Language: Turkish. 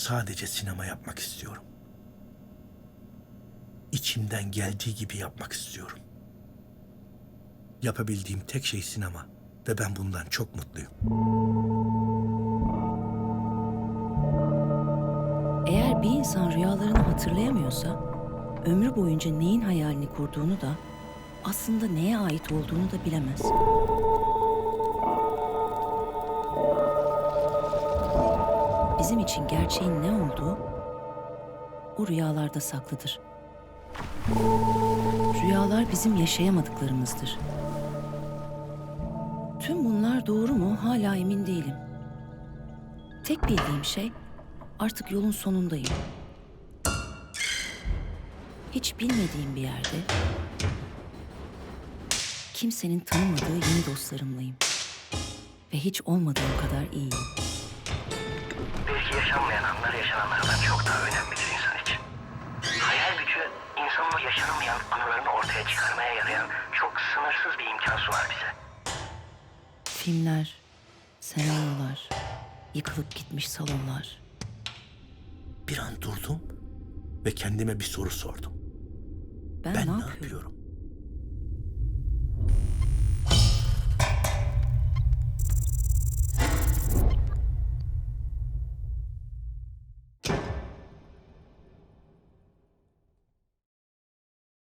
Sadece sinema yapmak istiyorum. İçimden geldiği gibi yapmak istiyorum. Yapabildiğim tek şey sinema ve ben bundan çok mutluyum. Eğer bir insan rüyalarını hatırlayamıyorsa, ömrü boyunca neyin hayalini kurduğunu da, aslında neye ait olduğunu da bilemez. Bizim için gerçeğin ne olduğu, o rüyalarda saklıdır. Rüyalar bizim yaşayamadıklarımızdır. Tüm bunlar doğru mu hala emin değilim. Tek bildiğim şey artık yolun sonundayım. Hiç bilmediğim bir yerde kimsenin tanımadığı yeni dostlarımlayım. Ve hiç olmadığım kadar iyiyim. Belki yaşanmayan anlar yaşananlardan çok daha önemlidir insan için. Hayal gücü insanın o yaşanmayan anılarını ortaya çıkarmaya yarayan çok sınırsız bir imkan sunar bize. Filmler, senaryolar, yıkılıp gitmiş salonlar. Bir an durdum ve kendime bir soru sordum. Ben, Ben ne ne yapıyorum? yapıyorum?